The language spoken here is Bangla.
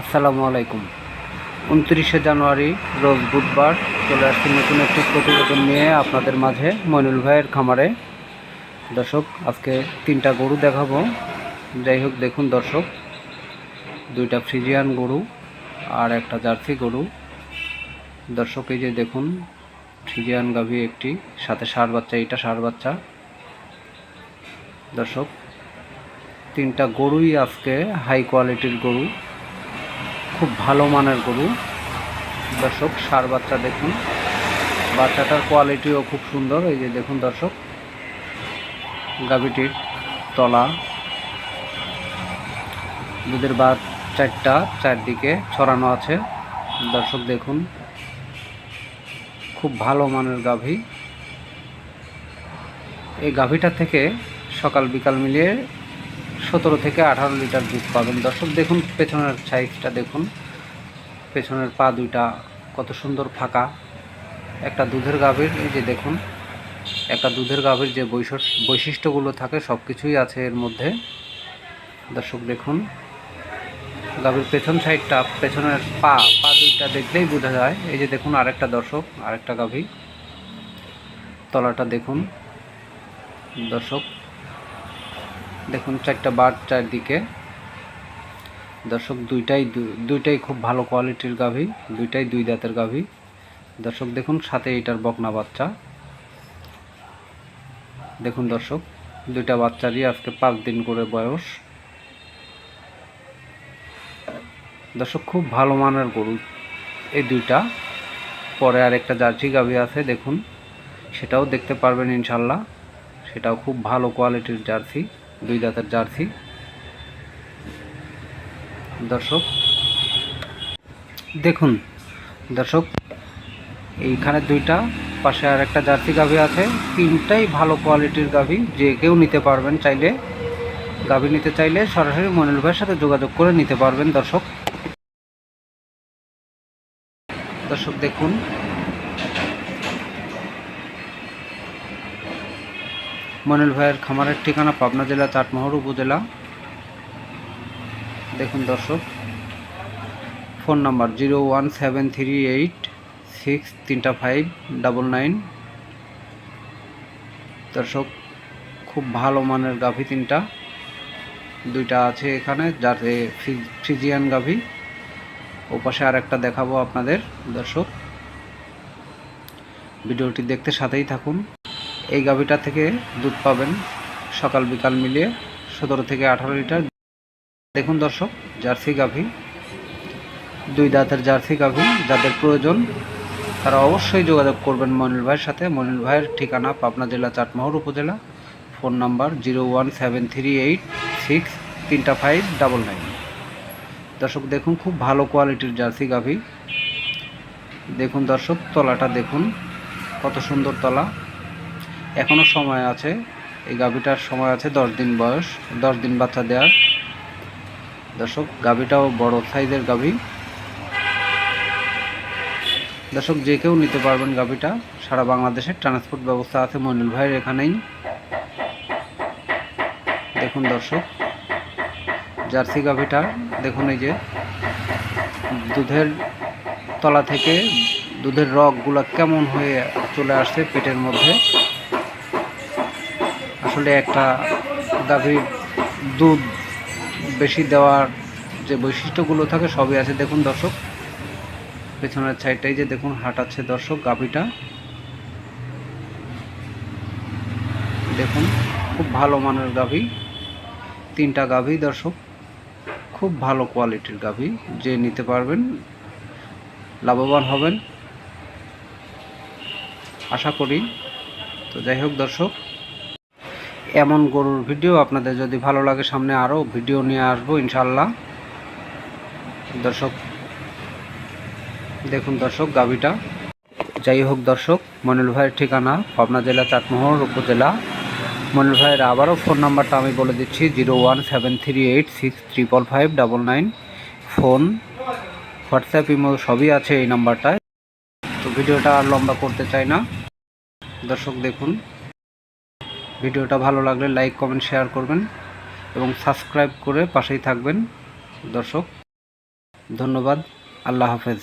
আসসালামু আলাইকুম। উনত্রিশে জানুয়ারি, রোজ বুধবার চলে আসছি নতুন একটি প্রতিবেদন নিয়ে আপনাদের মাঝে মইনুল ভাইয়ের খামারে। দর্শক, আজকে তিনটা গরু দেখাবো। যাই হোক, দেখুন দর্শক, দুইটা ফ্রিজিয়ান গরু আর একটা জার্সি গরু। দর্শক, এই যে দেখুন, ফ্রিজিয়ান গাভী একটি, সাথে ষাঁড় বাচ্চা এটা ষাঁড় বাচ্চা। দর্শক, তিনটা গরুই আজকে হাই কোয়ালিটির গরু। খুব ভালো মানের গরু। দর্শক, সার বাচ্চা দেখুন। বাচ্চাটার কোয়ালিটিও খুব সুন্দর। এই যে দেখুন দর্শক, গাভীটির তলা। দুধের বাদ চারটা, চারদিকে ছড়ানো আছে। দর্শক দেখুন, খুব ভালো মানের গাভী। এই গাভীটা থেকে সকাল বিকাল মিলিয়ে সতেরো থেকে আঠারো লিটার দুধ পাবেন। দর্শক, দেখুন পেছনের সাইজটা দেখুন। পেছনের পা দুইটা কত সুন্দর ফাঁকা। একটা দুধের গাভীর, এই যে দেখুন, একটা দুধের গাভীর যে বৈশিষ্ট্য বৈশিষ্ট্যগুলো থাকে সব কিছুই আছে এর মধ্যে। দর্শক, দেখুন, গাভীর পেছন সাইডটা, পেছনের পা পা দুইটা দেখলেই বোঝা যায়। এই যে দেখুন, আরেকটা দর্শক, আরেকটা গাভী। তলাটা দেখুন। দর্শক দেখুন চারটা বার চারদিকে। দর্শক, দুইটাই দুইটাই খুব ভালো কোয়ালিটির গাভী, দুইটাই দুই দাঁতের গাভী। দর্শক, দেখুন সাথে এটার বকনা বাচ্চা। দেখুন দর্শক, দুইটা বাচ্চারই আজকে পাঁচ দিন করে বয়স। দর্শক, খুব ভালো মানের গরু এই দুইটা। পরে আর একটা জার্সি গাভী আছে, দেখুন। সেটাও দেখতে পারবেন ইনশাল্লাহ। সেটাও খুব ভালো কোয়ালিটির জার্সি। দুই দাঁতের জার্সি। দর্শক, দেখুন, দর্শক, এইখানে দুইটা, পাশে আর একটা জার্সি গাভী আছে। তিনটাই ভালো কোয়ালিটির গাভী, যে কেউ নিতে পারবেন চাইলে। গাভী নিতে চাইলে সরাসরি মনিল ভাইয়ের সাথে যোগাযোগ করে নিতে পারবেন দর্শক। দর্শক, দেখুন মনিল ভাইয়ের খামারের ঠিকানা পাবনা জেলা চাটমোহর উপজেলা। দেখুন দর্শক, phone number zero one seven three eight six তিনটা ফাইভ ডাবল নাইন। দর্শক, খুব ভালো মানের গাভী তিনটা। দুইটা আছে এখানে ফ্রি- ফ্রিজিয়ান গাভী। ও পাশে আর একটা দেখাবো আপনাদের, দর্শক। ভিডিওটি দেখতে সাথেই থাকুন। এই গাভীটা থেকে দুধ পাবেন সকাল, বিকাল মিলিয়ে সতেরো থেকে আঠারো লিটার। দেখুন দর্শক, জার্সি গাভী, দুই দাঁতের জার্সি গাভী, যাদের প্রয়োজন তারা অবশ্যই যোগাযোগ করবেন মনিল ভাইয়ের সাথে। মনিল ভাইয়ের ঠিকানা পাবনা জেলা, চাটমোহর উপজেলা। Phone number zero one seven three eight six তিনটা ফাইভ ডাবল নাইন। দর্শক, দেখুন খুব ভালো কোয়ালিটির জার্সি গাভী। দেখুন দর্শক, তলাটা দেখুন, কত সুন্দর তলা। এখনও সময় আছে। এই গাভীটার সময় আছে দশ দিন বয়স। দশ দিন বাচ্চা দেওয়ার দর্শক, গাভীটাও বড় সাইজের গাভী। দর্শক, যে কেউ নিতে পারবেন গাভীটা। সারা বাংলাদেশের ট্রান্সপোর্ট ব্যবস্থা আছে মনিল ভাইয়ের এখানেই। দেখুন দর্শক, জার্সি গাভীটা। দেখুন এই যে, দুধের তলা থেকে দুধের রগগুলো কেমন হয়ে চলে আসছে পেটের মধ্যে। আসলে একটা গাভীর দুধ বেশি দেওয়ার যে বৈশিষ্ট্যগুলো থাকে, সবই আছে। দেখুন দর্শক, পেছনের সাইডটাই যে দেখুন হাঁটাচ্ছে দর্শক গাভীটা। দেখুন, খুব ভালো মানের গাভী, তিনটা গাভী দর্শক, খুব ভালো কোয়ালিটির গাভী, যে নিতে পারবেন, লাভবান হবেন। আশা করি, তো যাই হোক দর্শক এমন গরুর ভিডিও আপনাদের যদি ভালো লাগে সামনে আরও ভিডিও নিয়ে আসব ইনশাল্লাহ দর্শক, দেখুন দর্শক, গাভীটা। যাই হোক দর্শক, মনিল ভাইয়ের ঠিকানা পাবনা জেলা চাটমোহর উপজেলা। মনিল ভাইয়ের আবারও ফোন নাম্বারটা আমি বলে দিচ্ছি, zero one seven three eight six triple five double nine. Phone, WhatsApp, imo সবই আছে এই নাম্বারটায়। তো ভিডিওটা আর লম্বা করতে চাই না। দর্শক, দেখুন। ভিডিওটা ভালো লাগলে লাইক, কমেন্ট, শেয়ার করবেন এবং সাবস্ক্রাইব করে পাশেই থাকবেন। দর্শক, ধন্যবাদ। আল্লাহ হাফেজ।